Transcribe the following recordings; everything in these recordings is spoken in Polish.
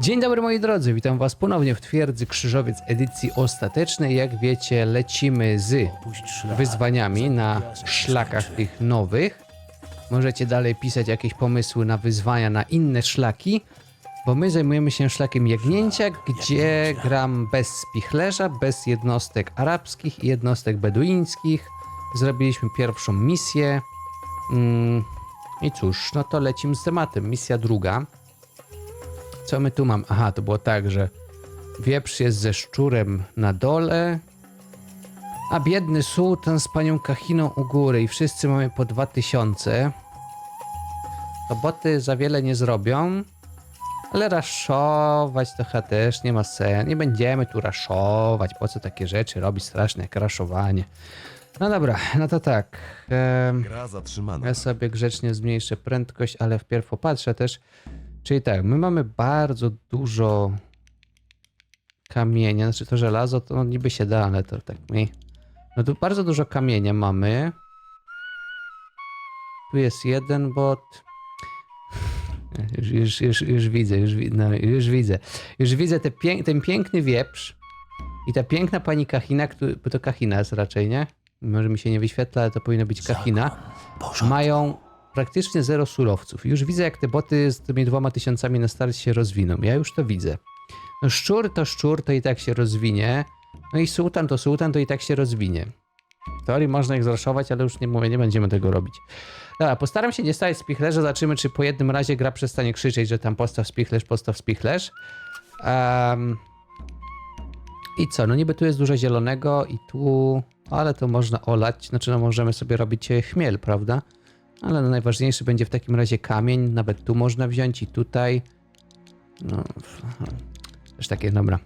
Dzień dobry moi drodzy, witam was ponownie w Twierdzy Krzyżowiec edycji ostatecznej. Jak wiecie, lecimy z wyzwaniami na szlakach tych nowych. Możecie dalej pisać jakieś pomysły na wyzwania na inne szlaki, bo my zajmujemy się szlakiem jagnięcia, gdzie gram bez spichlerza, bez jednostek arabskich i jednostek beduińskich. Zrobiliśmy pierwszą misję. Mm, I cóż, no to lecimy z tematem. Misja druga. Co my tu mam? Aha, to było tak, że wieprz jest ze szczurem na dole, a biedny sułtan z panią Kachiną u góry i wszyscy mamy po 2000. To boty za wiele nie zrobią, ale raszować to chyba też nie ma sensu. Nie będziemy tu raszować. Po co takie rzeczy robić straszne jak raszowanie? No dobra, no to tak. em, Gra zatrzymana. ja sobie grzecznie zmniejszę prędkość, ale wpierw popatrzę też. Czyli tak, my mamy bardzo dużo kamienia, znaczy to żelazo to no niby się da, ale to tak mniej. No tu bardzo dużo kamienia mamy. Tu jest jeden bot. Już, już, już, już widzę, już, no, już widzę. Już widzę te pięk, ten piękny wieprz i ta piękna pani Kahina, który, bo to Kahina jest raczej, nie? Może mi się nie wyświetla, ale to powinno być Kahina mają praktycznie zero surowców. Już widzę, jak te boty z tymi dwoma tysiącami na start się rozwiną. Ja już to widzę. No szczur to szczur, to i tak się rozwinie. No i sułtan to sułtan, to i tak się rozwinie. W teorii można ich zraszować, ale już nie mówię, nie będziemy tego robić. Dobra, postaram się nie stać spichlerza, zobaczymy, czy po jednym razie gra przestanie krzyczeć, że tam postaw spichlerz, postaw spichlerz. Um, I co, no niby tu jest dużo zielonego i tu, ale to można olać, znaczy no możemy sobie robić e, chmiel, prawda? Ale no najważniejszy będzie w takim razie kamień, nawet tu można wziąć i tutaj. No, też takie, dobra.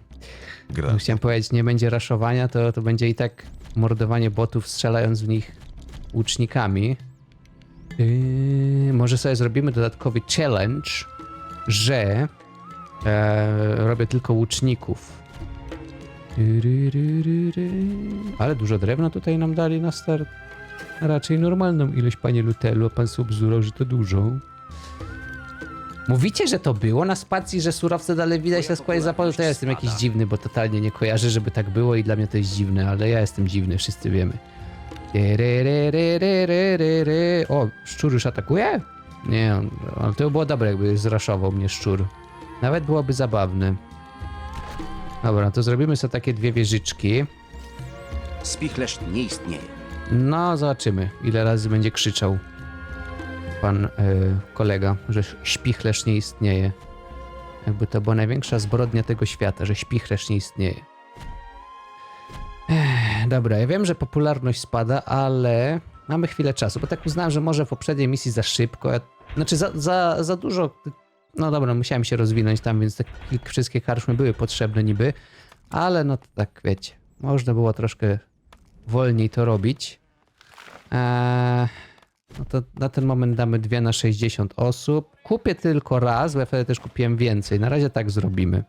Gra. Chciałem powiedzieć, nie będzie raszowania, to, to będzie i tak mordowanie botów strzelając w nich łucznikami. Yy, może sobie zrobimy dodatkowy challenge, że e, robię tylko łuczników. Tyryryryry. Ale dużo drewna tutaj nam dali na start. Raczej normalną ilość, panie Lutelu, a pan Subzuro, że to dużo. Mówicie, że to było na spacji, że surowce dalej widać na składzie zapadu? To ja jestem jakiś dziwny, bo totalnie nie kojarzę, żeby tak było i dla mnie to jest dziwne, ale ja jestem dziwny, wszyscy wiemy. Tyryryryryryry. O, szczur już atakuje? Nie, on, on, to by było dobre, jakby zraszował mnie szczur. Nawet byłoby zabawne. Dobra, to zrobimy sobie takie dwie wieżyczki. Spichlerz nie istnieje. No, zobaczymy, ile razy będzie krzyczał pan e, kolega, że śpichlerz nie istnieje. Jakby to była największa zbrodnia tego świata, że śpichlerz nie istnieje. Ech, dobra, ja wiem, że popularność spada, ale mamy chwilę czasu, bo tak uznałem, że może w poprzedniej misji za szybko, ja, znaczy za, za, za dużo, no dobra, musiałem się rozwinąć tam, więc te wszystkie karczmy były potrzebne niby, ale no tak wiecie, można było troszkę wolniej to robić. Eee, no to na ten moment damy 2 na 60 osób. Kupię tylko raz, bo ja wtedy też kupiłem więcej. Na razie tak zrobimy.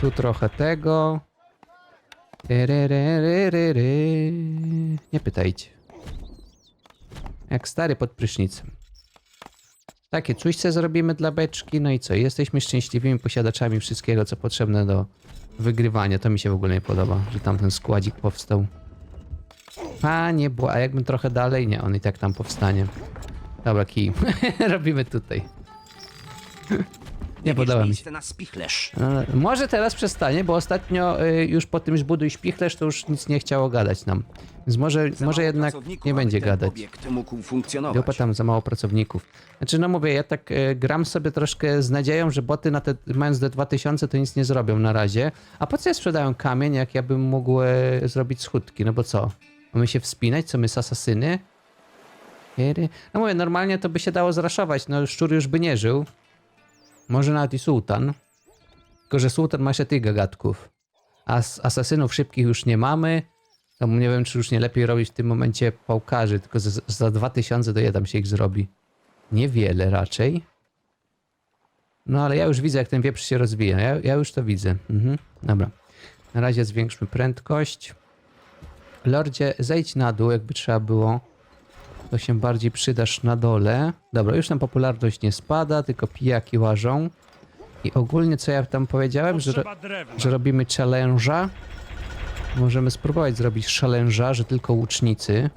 Tu trochę tego. Nie pytajcie. Jak stary pod prysznicem. Takie czujce zrobimy dla beczki. No i co? Jesteśmy szczęśliwymi posiadaczami wszystkiego, co potrzebne do wygrywania. To mi się w ogóle nie podoba, że tam ten składzik powstał. Panie, bła, a jakbym trochę dalej? Nie, on i tak tam powstanie. Dobra, kij. Robimy tutaj. Nie podoba mi się. na spichlerz. Może teraz przestanie, bo ostatnio y, już po tym zbuduj śpichlerz to już nic nie chciało gadać nam. Więc może, Za może mało jednak pracowników, nie aby będzie ten gadać. Obiekt mógł funkcjonować. Grupa tam za mało pracowników. Znaczy, no mówię, ja tak e, gram sobie troszkę z nadzieją, że boty na te, mając do 2000 to nic nie zrobią na razie. A po co ja sprzedają kamień, jak ja bym mógł e, zrobić schódki? No bo co? Mamy się wspinać? Co my, z asasyny? No mówię, normalnie to by się dało zraszować, no szczur już by nie żył. Może nawet i sułtan. Tylko, że sułtan ma jeszcze tych gagatków. A z asasynów szybkich już nie mamy. To nie wiem, czy już nie lepiej robić w tym momencie pałkarzy, tylko za, za 2000 to je tam się ich zrobi. Niewiele raczej. No ale ja już widzę, jak ten wieprz się rozwija. Ja, ja już to widzę. Mhm. Dobra. Na razie zwiększmy prędkość. Lordzie, zejdź na dół, jakby trzeba było. to się bardziej przydasz na dole. Dobra, już nam popularność nie spada, tylko pijaki łażą. I ogólnie co ja tam powiedziałem, że, ro- że robimy challenge'a. Możemy spróbować zrobić challenge'a, że tylko łucznicy.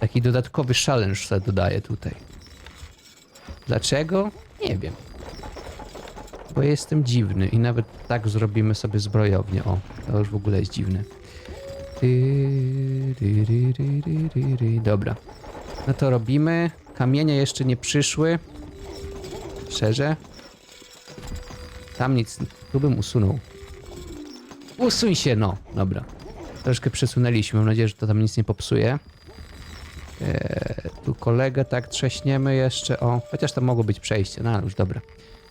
Taki dodatkowy challenge sobie dodaję tutaj. Dlaczego? Nie wiem. Bo jestem dziwny i nawet tak zrobimy sobie zbrojownię. O, to już w ogóle jest dziwne. Dobra. No to robimy. Kamienie jeszcze nie przyszły. Szczerze. Tam nic. Tu bym usunął. Usuń się, no. Dobra. Troszkę przesunęliśmy. Mam nadzieję, że to tam nic nie popsuje. Eee, tu kolegę tak trześniemy jeszcze. O, chociaż tam mogło być przejście. No już dobra.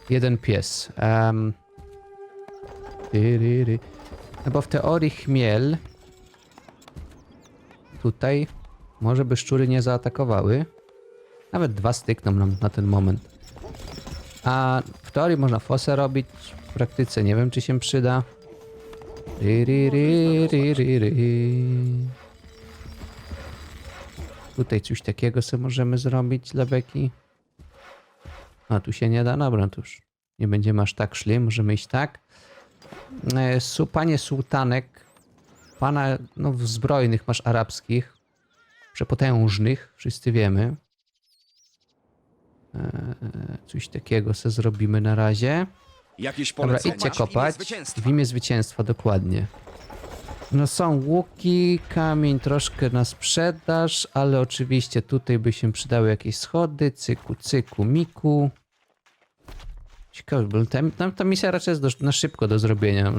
Jeden pies. Um, no bo w teorii chmiel tutaj może by szczury nie zaatakowały. Nawet dwa stykną nam na ten moment. A w teorii można fosę robić. W praktyce nie wiem, czy się przyda. Ry, ry, ry, ry, ry. Tutaj coś takiego sobie możemy zrobić dla beki. A tu się nie da, dobra, to już nie będziemy aż tak szli, możemy iść tak. E, su, panie sułtanek, pana no, zbrojnych masz arabskich, przepotężnych, wszyscy wiemy. E, coś takiego sobie zrobimy na razie. Jakieś Dobra, polecenia? idźcie Masz w imię kopać. zwycięstwa. W imię zwycięstwa, dokładnie. No są łuki, kamień troszkę na sprzedaż, ale oczywiście tutaj by się przydały jakieś schody, cyku, cyku, miku. Ciekawe, bo ta, ta, ta misja raczej jest do, na szybko do zrobienia.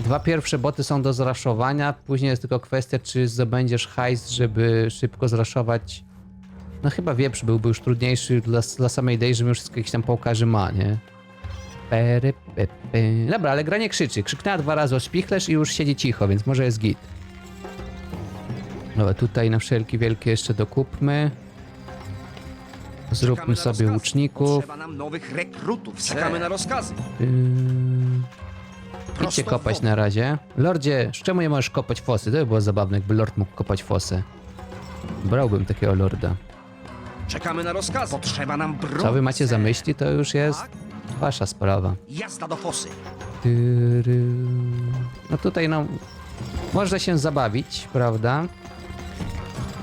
Dwa pierwsze boty są do zraszowania, później jest tylko kwestia, czy zdobędziesz hajs, żeby szybko zraszować. No chyba wieprz byłby już trudniejszy dla, dla samej idei, że już wszystko jakiś tam połkarzy ma, nie? Pery, pe, pe. Dobra, ale gra nie krzyczy. Krzyknęła dwa razy o spichlerz i już siedzi cicho, więc może jest git. Dobra, tutaj na wszelki wielkie jeszcze dokupmy. Czekamy Zróbmy na sobie rozkazy. łuczników. Potrzeba nam nowych rekrutów. Czekamy na rozkazy. Yy... Idźcie kopać na razie. Lordzie, z czemu nie możesz kopać fosy? To by było zabawne, jakby lord mógł kopać fosę. Brałbym takiego lorda. Czekamy na rozkazy. Potrzeba nam broni. Co wy macie za myśli, to już jest wasza sprawa. Jazda do fosy. Tyry. No tutaj no, można się zabawić, prawda?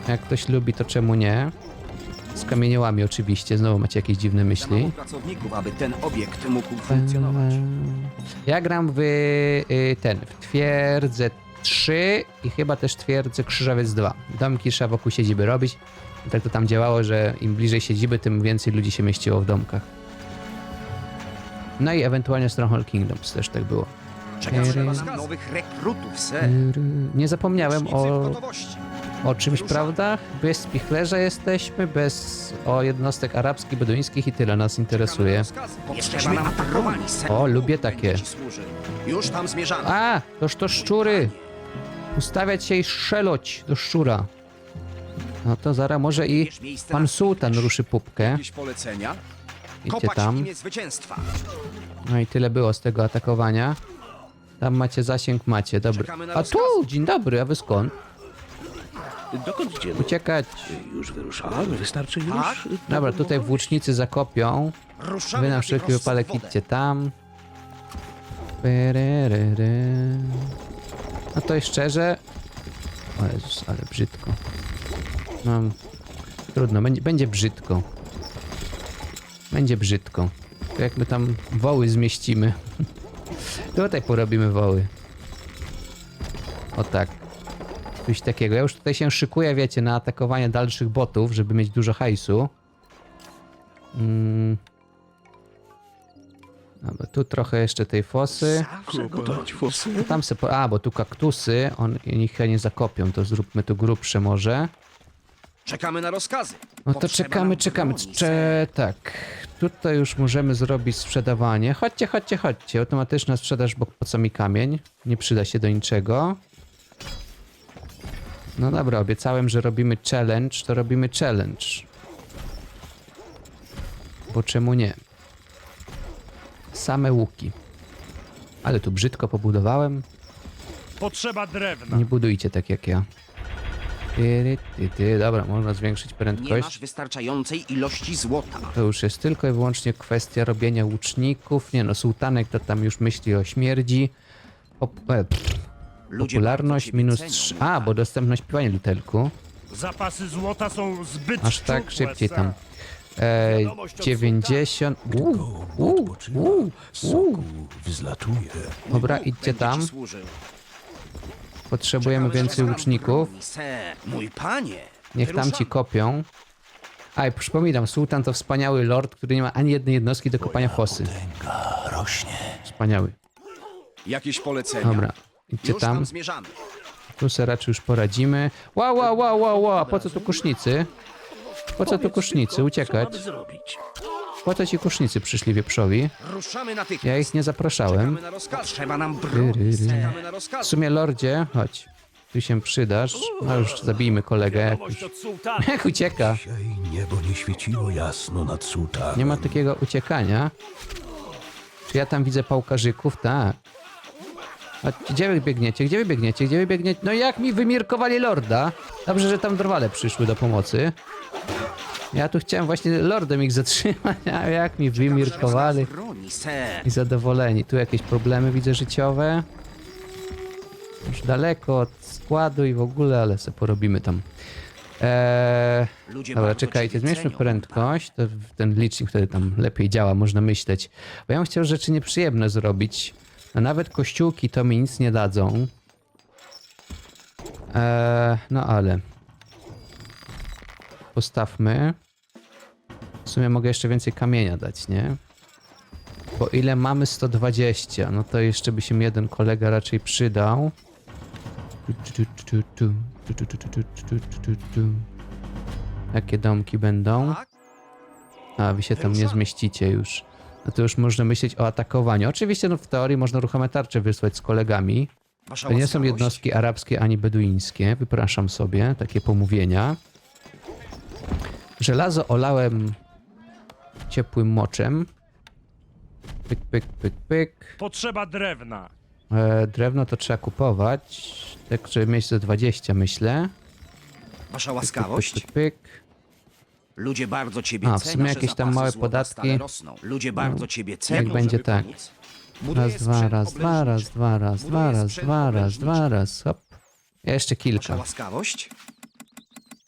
Jak ktoś lubi, to czemu nie? Z kamieniołami oczywiście, znowu macie jakieś dziwne myśli. pracowników, aby ten obiekt mógł funkcjonować. Ja gram w y, ten, w twierdzę 3 i chyba też twierdzę Krzyżowiec 2. Domki trzeba wokół siedziby robić. I tak to tam działało, że im bliżej siedziby, tym więcej ludzi się mieściło w domkach. No i ewentualnie Stronghold Kingdoms też tak było. Czekamy na rozkazy. nowych rekrutów, ser. Tyry. Nie zapomniałem w o, gotowości. O czymś, prawda? Bez spichlerza jesteśmy, bez o jednostek arabskich, beduńskich i tyle nas interesuje. Jesteśmy atakowani, ser. O, lubię takie. Już tam zmierzamy. A, toż to szczury! Ustawiać się i strzeloć do szczura. No to zaraz może i pan sułtan ruszy pupkę. Jakieś polecenia? Idźcie Kopać w tam. imię zwycięstwa. No i tyle było z tego atakowania. Tam macie zasięg, macie, na A tu, dzień dobry, a wy skąd? Dokąd idziemy? Uciekać. Już wyruszamy, wystarczy już. Tak? Dobra, tutaj włócznicy zakopią. Ruszamy Wy na wszelki prosto w wypadek wodę. idźcie tam. Pererery. No to i szczerze. O Jezus, ale brzydko. No, trudno, będzie, będzie brzydko. Będzie brzydko. To jak my tam woły zmieścimy. Tutaj porobimy woły. O tak. Coś takiego. Ja już tutaj się szykuję, wiecie, na atakowanie dalszych botów, żeby mieć dużo hajsu. Mm. Dobra, tu trochę jeszcze tej fosy. Gotować fosy. No Tam se po... A, bo tu kaktusy, on, oni ich nie zakopią, to zróbmy tu grubsze może. Czekamy na rozkazy. No to Potrzeba czekamy, nam czekamy. broni, Cze... Tak. Tutaj już możemy zrobić sprzedawanie. Chodźcie, chodźcie, chodźcie. Automatyczna sprzedaż, bo po co mi kamień? Nie przyda się do niczego. No dobra, obiecałem, że robimy challenge, to robimy challenge. Bo czemu nie? Same łuki. Ale tu brzydko pobudowałem. Potrzeba drewna. Nie budujcie tak jak ja. Tyry, ty, ty. Dobra, można zwiększyć Nie prędkość. masz wystarczającej ilości złota. To już jest tylko i wyłącznie kwestia robienia łuczników. Nie no, sułtanek to tam już myśli o śmierci. Pop e, pff, Ludzie popularność bardzo ciebie minus cenią, 3. mój A, bo dostępność piwania lutelku. Zapasy złota są zbyt Aż tak szczupłe, szybciej sir. tam. E, Wiadomość od 90. Uuu, uuu, uuu, uuu. Wzlatuje. Dobra, idźcie tam. służył. Potrzebujemy Czekamy więcej łuczników. broni, ser. Mój panie. Niech tam ci kopią. A i przypominam, sułtan to wspaniały lord, który nie ma ani jednej jednostki do kopania fosy. Rośnie. Wspaniały. Jakieś polecenia? Dobra, idźcie Już tam tam. zmierzamy. Tu se raczej już poradzimy. Ła, ła, ła, ła, ła, po co tu kusznicy? Po co tu kusznicy? Co Uciekać? mamy zrobić? Po co ci kusznicy przyszli wieprzowi? Ruszamy natychmiast. Ja ich nie zapraszałem. Czekamy na rozkaz. Trzeba nam broni. Tyryry. Czekamy na W rozkaz. sumie, lordzie, chodź. Tu się przydasz. No już zabijmy kolegę. Wiadomość od sułtana. Jak ucieka? Dzisiaj niebo nie świeciło jasno nad sułtanem. Nie ma takiego uciekania. Czy ja tam widzę pałkarzyków? Tak. A gdzie wy biegniecie? Gdzie wy biegniecie? Gdzie wy biegniecie? No jak mi wymirkowali lorda? Dobrze, że tam drwale przyszły do pomocy. Ja tu chciałem właśnie lordem ich zatrzymać, a jak mi wymirkowali. I zadowoleni. Tu jakieś problemy widzę życiowe. Już daleko od składu i w ogóle, ale se porobimy tam. Eee, dobra, czekajcie, zmniejszmy prędkość. Ten licznik wtedy tam lepiej działa, można myśleć. Bo ja bym chciał rzeczy nieprzyjemne zrobić. A nawet kościółki to mi nic nie dadzą. Eee, no ale. Postawmy. W sumie mogę jeszcze więcej kamienia dać, nie? Bo ile mamy 120? No to jeszcze by się jeden kolega raczej przydał. Jakie domki będą? A, wy się tam nie zmieścicie już. No to już można myśleć o atakowaniu. Oczywiście, no w teorii można ruchome tarcze wysłać z kolegami. Wasza To nie są łaskawość. jednostki arabskie ani beduińskie. Wypraszam sobie takie pomówienia. Żelazo olałem ciepłym moczem. Pyk, pyk, pyk, pyk. Potrzeba drewna. E, drewno to trzeba kupować. Tak, żeby mieć za 20, myślę. Wasza Pyk, łaskawość. pyk, pyk. Ludzie bardzo ciebie A, w sumie jakieś tam małe podatki. Ludzie bardzo ciebie cenią. będzie żeby tak. Raz, dwa, raz, dwa, raz, dwa, raz, dwa, raz, dwa, raz, dwa, raz. Hop. Jeszcze Wasza kilka. łaskawość.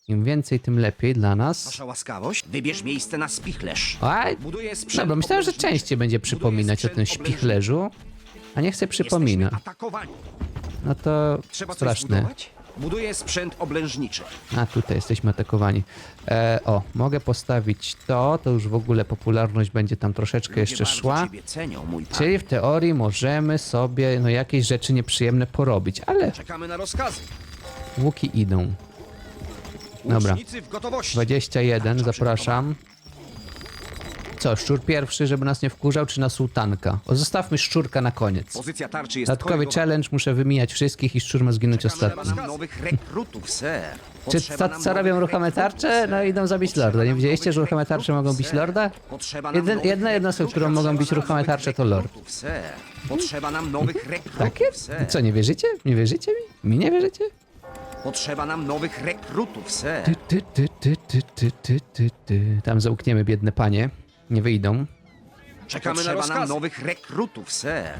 Im więcej, tym lepiej dla nas. Wasza łaskawość. Wybierz miejsce na spichlerz. Aj, Buduję sprzęt Dobra, myślałem, że częściej będzie przypominać o tym sprzęt śpichlerzu, a nie przypomina. Jesteśmy atakowani. No to Trzeba coś straszne. Buduję sprzęt oblężniczy. A tutaj jesteśmy atakowani. E, o, mogę postawić to, to już w ogóle popularność będzie tam troszeczkę jeszcze bardzo szła. ciebie cenią, mój. Czyli w teorii możemy sobie no jakieś rzeczy nieprzyjemne porobić, ale Czekamy na rozkazy. łuki idą. Dobra. Łucznicy w gotowości. 21, Tarcza zapraszam. Co, szczur pierwszy, żeby nas nie wkurzał, czy na sułtanka? O, zostawmy szczurka na koniec. Pozycja tarczy jest Dodatkowy korygowana. challenge, muszę wymijać wszystkich i szczur ma zginąć ostatni. nowych rekrutów, ser. Czy Potrzeba co, nam co robią nowych ruchome rekrutów, tarcze? No idą zabić Potrzeba lorda. Nie nam widzieliście, nowych że ruchome tarcze rekrutów, mogą bić lorda? Potrzeba nam Jeden- nowych jedna jednostka, rekrutów, którą mogą potrzeba bić nam ruchome nowych tarcze, to lord. rekrutów. Potrzeba nam nowych rekrutów, Takie? Co, nie wierzycie? Nie wierzycie mi? Mi nie wierzycie? Potrzeba nam nowych rekrutów. Ty, ty, ty, ty, ty, ty, ty, ty, ty. Tam zaukniemy biedne panie. Nie wyjdą. Czekamy Potrzeba na rozkazy. nam nowych rekrutów, ser.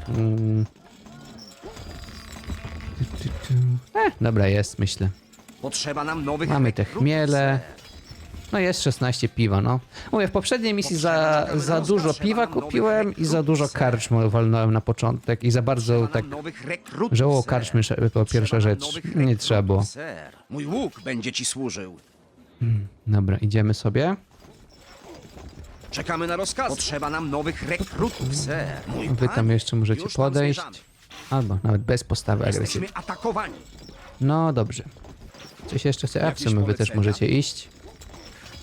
E, dobra, jest, myślę. Potrzeba nam nowych Mamy te rekrutów, chmiele. ser. No jest 16 piwa, no. Mówię, w poprzedniej misji za, za dużo piwa kupiłem i za dużo karczm walnąłem na początek i za bardzo Potrzeba tak nam nowych rekrutów, żałował ser. karczmy sze- to Potrzeba pierwsza nam rzecz. nowych Nie trzeba było. ser. Mój łuk będzie ci służył. Dobra, idziemy sobie. Czekamy na rozkaz. Potrzeba nam nowych rekrutów, ser. Mój Wy tam jeszcze możecie już tam podejść. zmierzamy. Albo nawet bez postawy agresywnej. Jesteśmy atakowani. No dobrze. Coś jeszcze chce? A w Jakieś sumie wy też polecenia? możecie iść.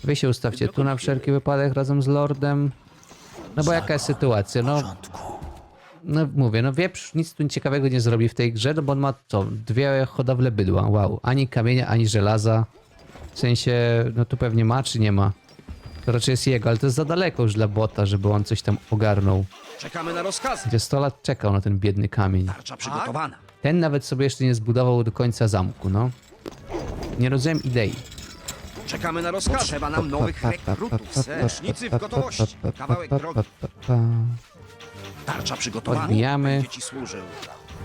Wy się ustawcie tu na wszelki wypadek razem z Lordem. No bo jaka jest sytuacja? No, no mówię, no wieprz nic tu ciekawego nie zrobi w tej grze, no bo on ma co? Dwie hodowle bydła, wow. Ani kamienia, ani żelaza. W sensie, no tu pewnie ma, czy nie ma. To raczej jest jego, ale to jest za daleko już dla bota, żeby on coś tam ogarnął. Czekamy na rozkazy. Gdzie 100 lat czekał na ten biedny kamień. Tarcza przygotowana. Ten nawet sobie jeszcze nie zbudował do końca zamku, no. Nie rozumiem idei. Czekamy na rozkaz. Potrzeba nam nowych rekrutów, ser. Łucznicy w gotowości. Kawałek drogi. Tarcza przygotowana. Odbijamy. Będzie ci służył.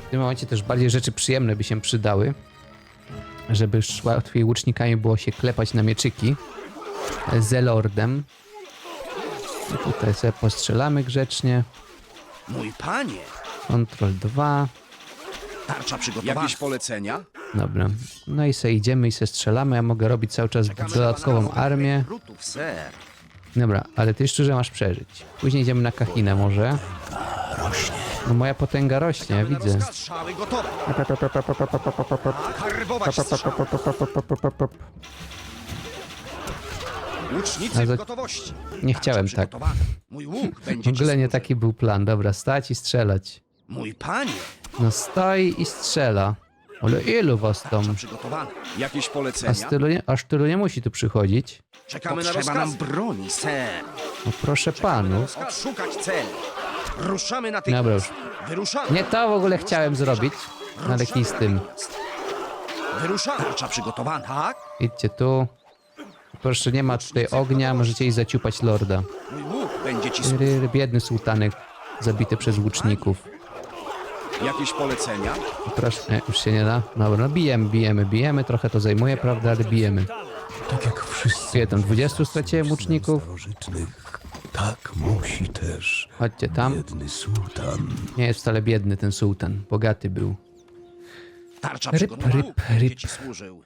W tym momencie też bardziej rzeczy przyjemne by się przydały, żeby łatwiej łucznikami było się klepać na mieczyki z lordem. I tutaj sobie postrzelamy grzecznie. Mój panie. Kontrol 2. Tarcza przygotowana. Jakieś polecenia? Dobra. No i se idziemy i se strzelamy. Ja mogę robić cały czas dodatkową armię. Rekrutów, ser. Dobra, ale ty szczerze masz przeżyć. Później idziemy na Kachinę może. No moja potęga rośnie, Na widzę. rozkaz strzały gotowe. Karwować strzały. Łucznicy Ale w gotowości. nie chciałem tak. Mój łuk W będzie ci ogóle nie taki był plan. Dobra, stać i strzelać. Mój panie. No stoi i strzela. Ale ilu was tam? Jakieś Aż polecenia? tylu nie, aż tylu nie musi tu przychodzić. Czekamy na rozkaz. nam broni, ser. No proszę. Odszukać cel. Ruszamy natychmiast. Dobra już. Wyruszamy. Nie to w ogóle chciałem zrobić. Ale kij z tym. Wyruszamy. Tarcza przygotowana. Tak? Idźcie tu. Proszę, nie ma tutaj ognia, możecie iść zaciupać lorda. Mój łuk będzie ci służył. Ry, ry, Biedny sułtanek zabity przez łuczników. Jakieś polecenia? Proszę, nie, już się nie da. Dobra, no bijemy, bijemy, bijemy. Trochę to zajmuje, prawda, ale bijemy. Tak jak wszyscy Ile tam, 20 straciłem łuczników? starożytnych, tak musi też Chodźcie tam. biedny sułtan. Nie jest wcale biedny ten sułtan. Bogaty był. Tarcza Ryb, przygotowana. ryb, będzie ryb. ci służył.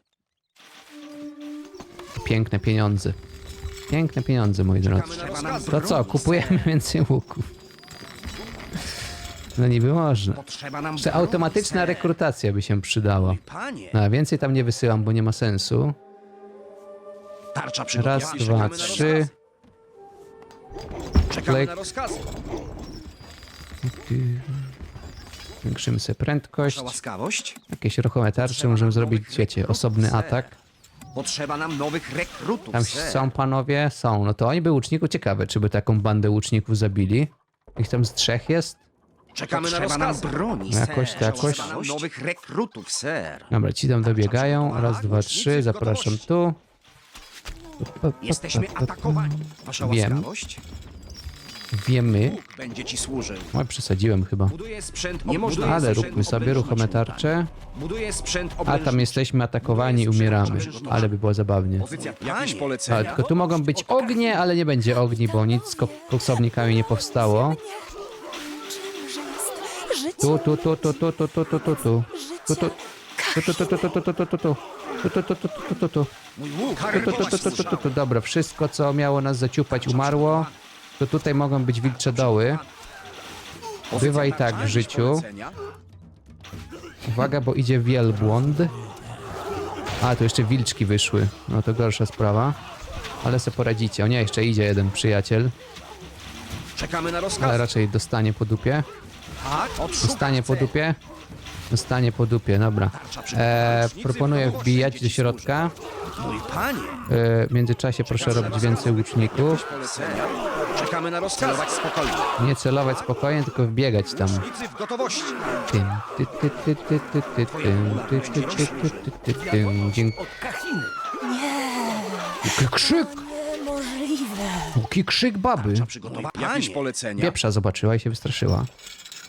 Piękne pieniądze. Piękne pieniądze, moi drodzy. To co, kupujemy więcej łuków. No niby można. Jeszcze automatyczna rekrutacja by się przydała. No a więcej tam nie wysyłam, bo nie ma sensu. Raz, dwa, trzy. Czekamy na rozkazy. Zwiększymy sobie prędkość. Jakieś ruchome tarcze możemy zrobić, wiecie, osobny atak. Potrzeba nam nowych rekrutów, Tam ser. są panowie? Są. No to oni by łuczników, ciekawe, czy by taką bandę łuczników zabili. Ich tam z trzech jest? Czekamy na rozkazy. nam broni, No jakoś, to jakoś. Potrzeba nam nowych rekrutów, ser. Dobra, ci tam dobiegają. Raz, dwa, trzy. Zapraszam tu. Jesteśmy atakowani. Wasza Wiem. łaskawość. Wiemy. Bóg będzie ci służył. Oj, przesadziłem chyba. Buduje sprzęt Nie można Ale róbmy sobie ruchome tarcze. Buduje sprzęt A tam jesteśmy atakowani i umieramy. Ale by było zabawnie. Pozycja jakieś Ale polecenia. tylko tu mogą być ognie, ale nie będzie ogni, bo nic z ko- koksownikami nie powstało. Życie Tu, tu, tu, tu, tu, tu, tu, tu, tu, tu. Tu, tu. Tu, tu, tu, tu, tu, tu, tu, tu, tu, tu. Tu, tu, tu, tu, tu, tu, tu. Mój łuk. Tu, tu, tu, tu, tu, tu, tu, tu. Dobra, wszystko co miało nas zaciupać umarło. To tutaj mogą być wilcze doły. Bywa i tak w życiu. Uwaga, bo idzie wielbłąd. A, tu jeszcze wilczki wyszły. No to gorsza sprawa. Ale se poradzicie. O nie, jeszcze idzie jeden przyjaciel. Czekamy na Ale rozkaz. raczej dostanie po dupie. Tak, Dostanie po dupie. Dostanie po dupie, dobra. E, proponuję wbijać do środka. E, w międzyczasie proszę robić więcej łuczników. Czekamy na rozkaz. Celować spokojnie. Nie celować spokojnie, tylko wbiegać tam. Łucznicy w gotowości. Tym, ty, ty, ty, ty, ty, ty, tym, ty, ty, ty, ty, ty, ty, tym. Jaki krzyk! niemożliwe. Jaki krzyk baby! Tarcza przygotowana. Jakieś polecenia. Pieprza zobaczyła i się wystraszyła.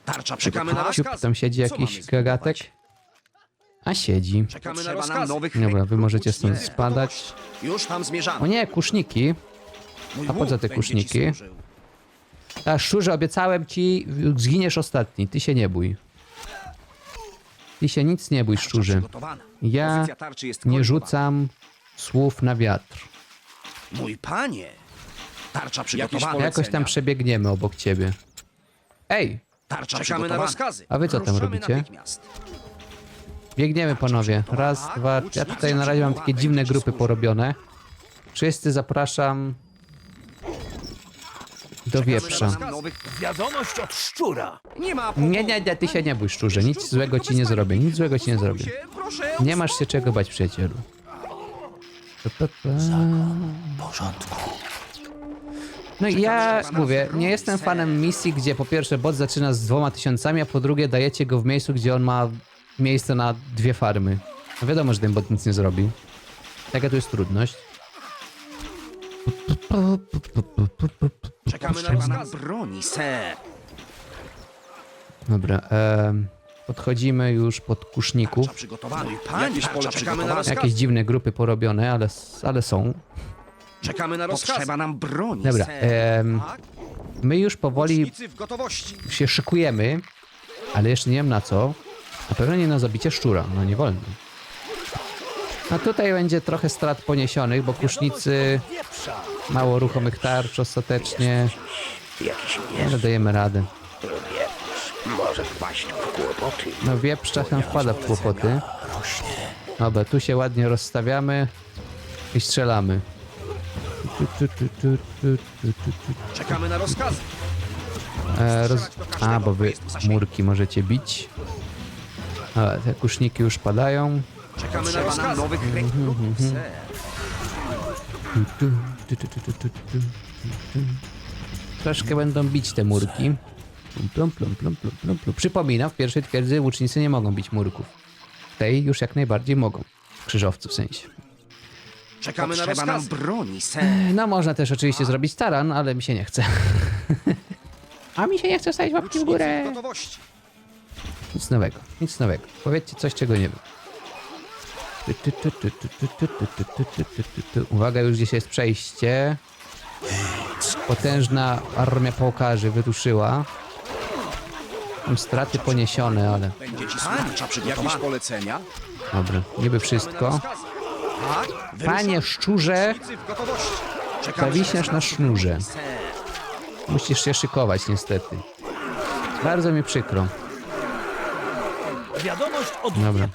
Tarcza Czekamy na Ciup, rozkaz. tam siedzi jakiś gagatek. A siedzi. Czekamy na rozkaz. nowych Dobra, wy możecie stąd spadać. Już tam zmierzamy. O nie, kuszniki. Mój a po co te kuszniki? A szczurze, obiecałem ci, zginiesz ostatni. Ty się nie bój. Ty się nic nie bój, szczurze. Ja nie rzucam słów na wiatr. Mój panie. Tarcza przygotowana. Jakoś tam przebiegniemy obok ciebie. Ej, Tarcza Czekamy na rozkazy. A wy co tam robicie? biegniemy panowie. Raz, dwa. Ja tutaj na razie mam takie dziwne grupy porobione. Wszyscy zapraszam do wieprza. Wiadomość od szczura. Nie ma Nie, nie, nie, ty się nie bój, szczurze. Nic złego ci nie zrobię. Nic złego ci nie zrobię. Nie masz się czego bać, przyjacielu. Pa, pa, pa. No i ja mówię, nie jestem fanem misji, gdzie po pierwsze bot zaczyna z dwoma tysiącami, a po drugie dajecie go w miejscu, gdzie on ma miejsce na dwie farmy. No wiadomo, że ten bot nic nie zrobi. Jaka tu jest trudność? Czekamy na broni, ser. Dobra, em, podchodzimy już pod kuszników. Tarcza przygotowana. Jakieś pole Czekamy na rozkazy. Jakieś dziwne grupy porobione, ale, ale są. Czekamy na rozkazy. Potrzeba nam broni, Dobra, em, Tak? my już powoli Łucznicy w gotowości. się szykujemy, ale jeszcze nie wiem na co. Na pewno nie na zabicie szczura, no nie wolno. No tutaj będzie trochę strat poniesionych, bo kusznicy mało ruchomych tarcz ostatecznie, ale dajemy radę. wieprz może wpaść w kłopoty. No wieprz czasem wpada w kłopoty. Dobra, tu się ładnie rozstawiamy i strzelamy. Czekamy na rozkazy. E, roz... A, bo wy murki możecie bić. A, te kuszniki już padają. Czekamy na pana nowych rekrutów, mhm, mhm, mhm. ser. Troszkę będą bić te murki. Plum, plum, plum, plum, plum, plum, plum. W pierwszej twierdzy łucznicy nie mogą bić murków. W tej już jak najbardziej mogą. Krzyżowców w sensie. Czekamy na Potrzeba nam broni, ser. E, no można też oczywiście zrobić taran, ale mi się nie chce. A mi się nie chce stawić łapki w górę. Nic nowego, nic nowego. Powiedzcie coś, czego nie wiem. Uwaga, już gdzieś jest przejście. Potężna armia pałkarzy wyruszyła. Tam straty poniesione, ale Będzie ci słuchacza. Jakieś polecenia? dobra, niby wszystko. Tak? Panie szczurze, zawiśniesz na sznurze. Musisz się szykować niestety. Bardzo mi przykro. Wiadomość od Dobra.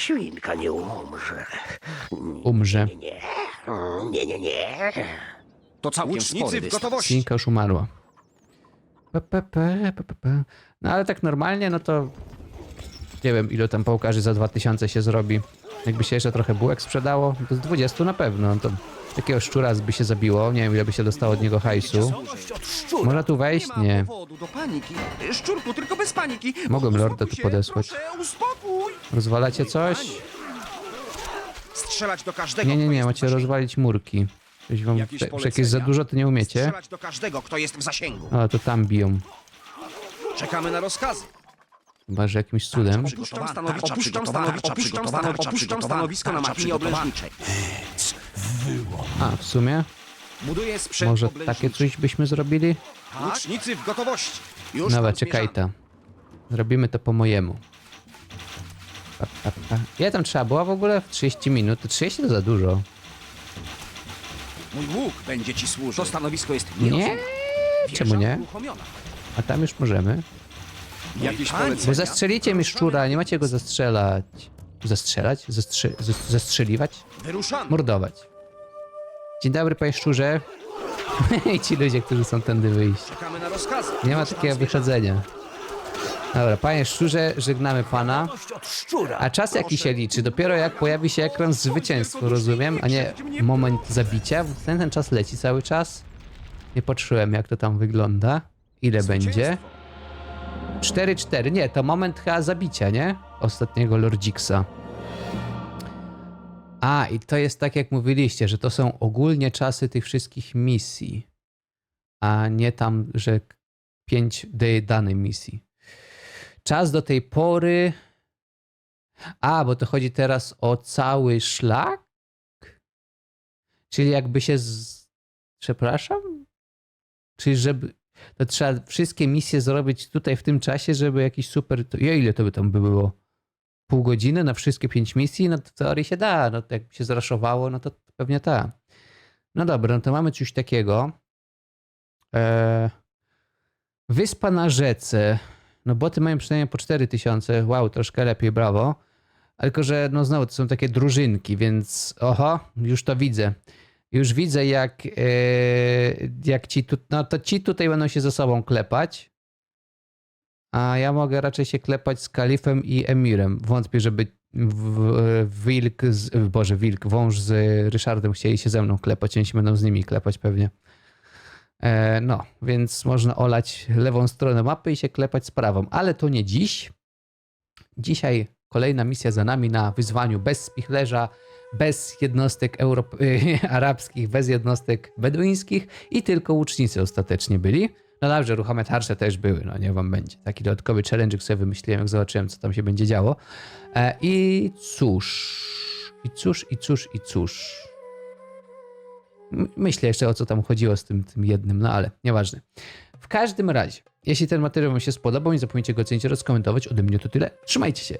Nie, świnka nie umrze. Umrze. Nie, nie, nie, nie. To całkiem Łucznicy spory w gotowości. Świnka już umarła. Pe, pe, pe, pe, pe, pe. No ale tak normalnie, no to nie wiem ile tam pałkarzy za 2000 się zrobi. Jakby się jeszcze trochę bułek sprzedało, to z 20 na pewno. No To takiego szczura by się zabiło, nie wiem ile by się dostało od niego hajsu. Można tu wejść? Nie Nie. Szczurku, tylko bez paniki. Mogłem lorda tu podesłać. Rozwalacie coś? Strzelać do każdego, Nie, nie, nie, jest macie rozwalić murki. Coś wam, Jakieś jakieś polecenia? za dużo to nie umiecie. Strzelać do każdego, kto jest w zasięgu. A, to tam biją. Czekamy na rozkazy. Chyba, że jakimś cudem. Opuszczam stanowisko, opuszczam stanowisko, opuszczam stanowisko, opuszczam stanowisko na oblężniczej. A, w sumie? Buduję sprzęt Może oblężniczy. takie coś byśmy zrobili? Łucznicy w gotowości. Już Dobra, tam czekaj ta. Zrobimy to po mojemu. Pa, pa, pa. Ile tam trzeba było w ogóle? W 30 minut? To 30 to za dużo. Mój łuk będzie ci służył. To stanowisko jest Nie? nierozumne. Czemu nie? uruchomiona. A tam już możemy. Jakieś Bo polecenia? zastrzelicie mi szczura, nie macie go zastrzelać. Zastrzelać? Zastrze zas- zastrzeliwać? Wyruszamy. Mordować. Dzień dobry, panie szczurze. I ci ludzie, którzy są tędy wyjść. Czekamy na rozkazy. Nie ma takiego zmierzamy. wychodzenia. Dobra, panie szczurze, żegnamy pana. A czas jaki się liczy? Dopiero jak pojawi się ekran zwycięstwa, rozumiem, a nie moment zabicia. Ten, ten czas leci cały czas. Nie patrzyłem jak to tam wygląda. Ile będzie? 4-4. Nie, to moment chyba zabicia, nie? Ostatniego Lordziksa. A, i to jest tak jak mówiliście, że to są ogólnie czasy tych wszystkich misji. A nie tam, że 5 danej misji. Czas do tej pory a, bo to chodzi teraz o cały szlak? Czyli jakby się z... Przepraszam? Czyli żeby... To trzeba wszystkie misje zrobić tutaj w tym czasie, żeby jakiś super... Ja ile to by tam by było? Pół godziny na wszystkie pięć misji? No to w teorii się da. No to jakby się zraszowało, no to pewnie tak. No dobra, no to mamy coś takiego. Eee... Wyspa na rzece. No boty mają przynajmniej po 4000. Wow, troszkę lepiej, brawo. Tylko, że no znowu to są takie drużynki, więc oho, już to widzę. Już widzę, jak, e, jak ci tu, no to ci tutaj będą się ze sobą klepać. A ja mogę raczej się klepać z kalifem i emirem. Wątpię, żeby wilk, z, boże, wilk, wąż z Ryszardem chcieli się ze mną klepać, oni się będą z nimi klepać pewnie. E, no, więc można olać lewą stronę mapy i się klepać z prawą, ale to nie dziś. Dzisiaj kolejna misja za nami na wyzwaniu bez spichlerza, bez jednostek arabskich, bez jednostek beduńskich i tylko łucznicy ostatecznie byli. No dobrze, ruchome tarcze też były, no nie wam będzie. Taki dodatkowy challenge sobie wymyśliłem, jak zobaczyłem, co tam się będzie działo. E, I cóż, i cóż, i cóż, i cóż. Myślę jeszcze o co tam chodziło z tym, tym jednym, no ale nieważne. W każdym razie, jeśli ten materiał Wam się spodobał, nie zapomnijcie go ocenić oraz komentować. Ode mnie to tyle. Trzymajcie się.